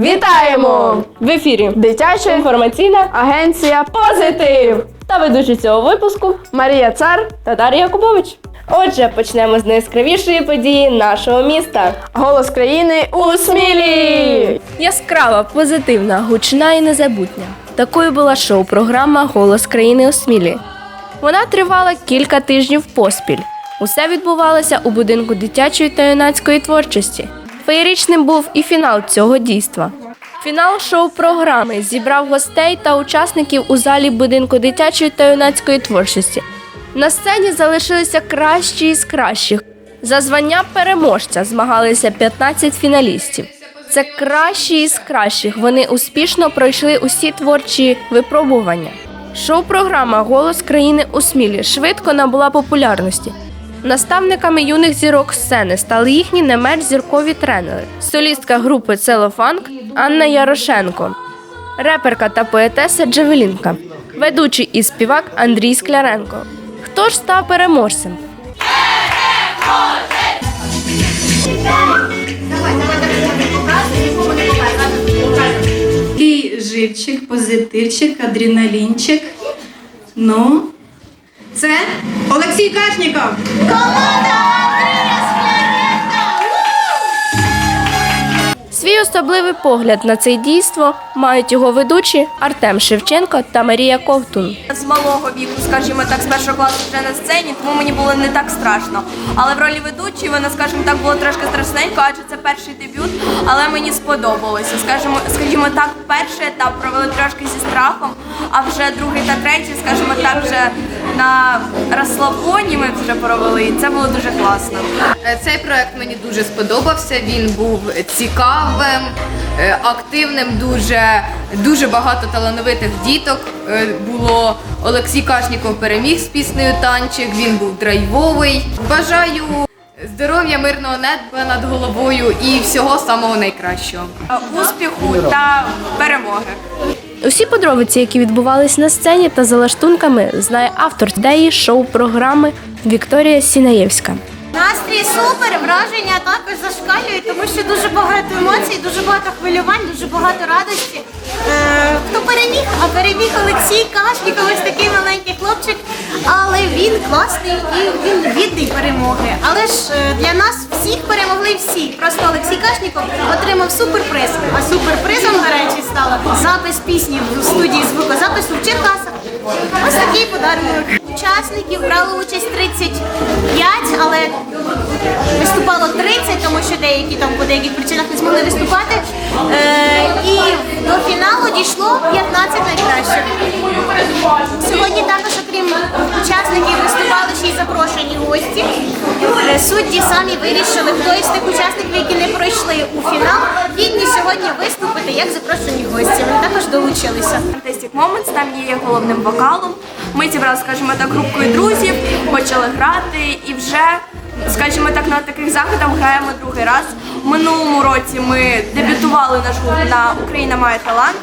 Вітаємо! В ефірі Дитяча інформаційна агенція Позитив! та ведучі цього випуску Марія Цар, та Дар'я Якубович. Отже, почнемо з найяскравішої події нашого міста. голос країни у Смілі! Яскрава, позитивна, гучна і незабутня. Такою була шоу-програма Голос країни у Смілі. Вона тривала кілька тижнів поспіль. Усе відбувалося у будинку дитячої та юнацької творчості. Феєричним був і фінал цього дійства. Фінал шоу-програми зібрав гостей та учасників у залі будинку дитячої та юнацької творчості. На сцені залишилися кращі із кращих. За звання переможця змагалися 15 фіналістів. Це кращі із кращих. Вони успішно пройшли усі творчі випробування. Шоу-програма Голос країни у Смілі швидко набула популярності. Наставниками юних зірок сцени стали їхні не менш зіркові тренери, солістка групи Целофанк Анна Ярошенко, реперка та поетеса Джавелінка, ведучий і співак Андрій Скляренко. Хто ж став переможцем? І живчик, позитивчик, адреналінчик. Ну, це Олексій Кашніков. Свій особливий погляд на це дійство мають його ведучі Артем Шевченко та Марія Ковтун. з малого віку, скажімо так, з першого класу вже на сцені, тому мені було не так страшно. Але в ролі ведучої вона, скажімо так, було трошки страшненько, адже це перший дебют, але мені сподобалося. Скажімо, скажімо так, перший етап провели трошки зі страхом, а вже другий та третій, скажімо так, вже на розслабоні ми вже провели. І це було дуже класно. Е, Цей проект мені дуже сподобався. Він був цікавим, е, активним. Дуже дуже багато талановитих діток е, було. Олексій Кашніков переміг з піснею танчик. Він був драйвовий. Бажаю здоров'я, мирного неба над головою і всього самого найкращого. Успіху та перемоги. Усі подробиці, які відбувались на сцені та за лаштунками, знає автор ідеї шоу-програми Вікторія Сінаєвська. Настрій супер, враження також зашкалюють, тому що дуже багато емоцій, дуже багато хвилювань, дуже багато радості. Е, хто переміг? А переміг Олексій Кашніков, ось такий маленький хлопчик. Але він класний і він гідний перемоги. Але ж е, для нас всіх перемогли всі. Просто Олексій Кашніков отримав суперприз. А суперпризом, до речі, стало запис пісні в студії звукозапису в Черкасах. Ось такий подарунок. Учасників брало участь 35, але виступало 30, тому що деякі там по деяких причинах не змогли виступати. Е, і до фіналу дійшло 15 найкращих. Сьогодні також, окрім учасників, виступали ще й запрошені гості. Е, Судді самі вирішили, хто із тих учасників, які не пройшли у фінал, гідні сьогодні виступити як запрошені гості. Вони також долучилися. Artistic Moments, там є головним вокалом. Ми зібрали, скажімо так, групкою друзів, почали грати і вже, скажімо так, на таких заходах граємо другий раз. В минулому році ми дебютували наш гурт на Україна має талант.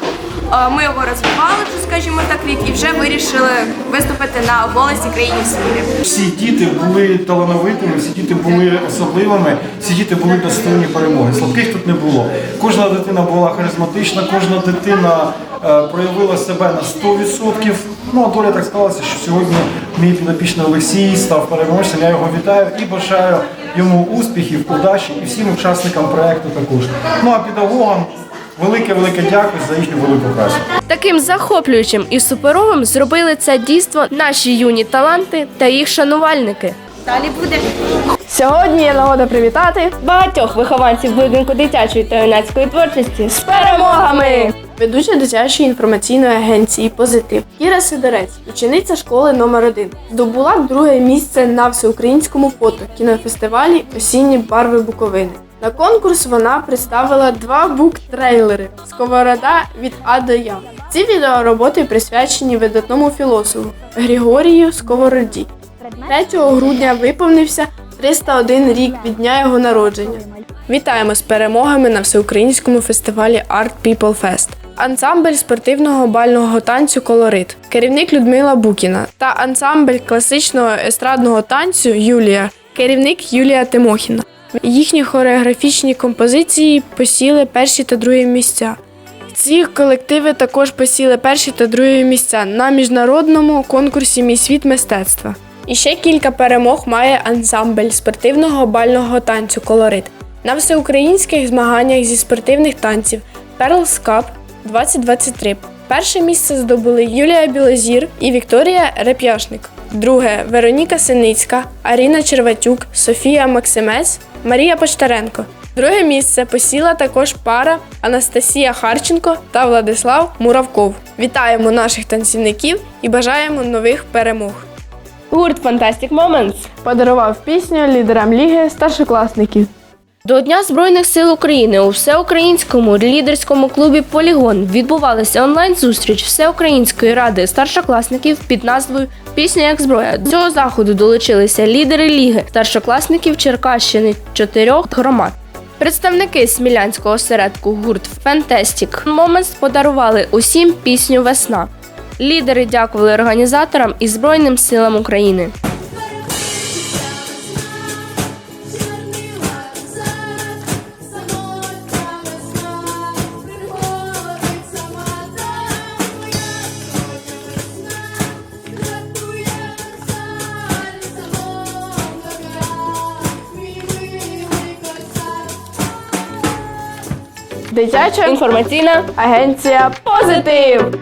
Е, Ми його розвивали, вже, скажімо так, рік і вже вирішили виступити на голосі країні в світі. Всі діти були талановитими, всі діти були особливими, всі діти були достойні перемоги. Слабких тут не було. Кожна дитина була харизматична, кожна дитина е, проявила себе на 100%. Ну а доля так сталося, що сьогодні мій підопічний Олексій став переможцем. Я його вітаю і бажаю йому успіхів, удачі і всім учасникам проекту також. Ну а педагогам велике велике дякую за їхню велику працю. Таким захоплюючим і суперовим зробили це дійство наші юні таланти та їх шанувальники. Далі буде. Сьогодні є нагода привітати Багатьох вихованців будинку дитячої та юнацької творчості з перемогами! Ведуча дитячої інформаційної агенції Позитив Кіра Сидорець, учениця школи номер 1 здобула друге місце на всеукраїнському фото кінофестивалі Осінні барви Буковини. На конкурс вона представила два бук-трейлери Сковорода від А до Я. Ці відеороботи присвячені видатному філософу Григорію Сковороді. 3 грудня виповнився 301 рік від дня його народження. Вітаємо з перемогами на всеукраїнському фестивалі Art People Fest. Ансамбль спортивного бального танцю Колорит, керівник Людмила Букіна та ансамбль класичного естрадного танцю Юлія, керівник Юлія Тимохіна. Їхні хореографічні композиції посіли перші та другі місця. Ці колективи також посіли перші та другі місця на міжнародному конкурсі Мій світ мистецтва. І ще кілька перемог має ансамбль спортивного бального танцю Колорит на всеукраїнських змаганнях зі спортивних танців Pearls Cup 2023. Перше місце здобули Юлія Білозір і Вікторія Реп'яшник. Друге Вероніка Синицька, Аріна Черватюк, Софія Максимець, Марія Почтаренко. Друге місце посіла також пара Анастасія Харченко та Владислав Муравков. Вітаємо наших танцівників і бажаємо нових перемог. Гурт Fantastic Moments Подарував пісню лідерам ліги старшокласників. До Дня Збройних сил України у всеукраїнському лідерському клубі Полігон відбувалася онлайн-зустріч Всеукраїнської ради старшокласників під назвою Пісня як зброя. До цього заходу долучилися лідери ліги старшокласників Черкащини чотирьох громад. Представники смілянського осередку гурт Fantastic Moments подарували усім пісню Весна. Лідери дякували організаторам і Збройним силам України. Дитяча Інформаційна агенція Позитив.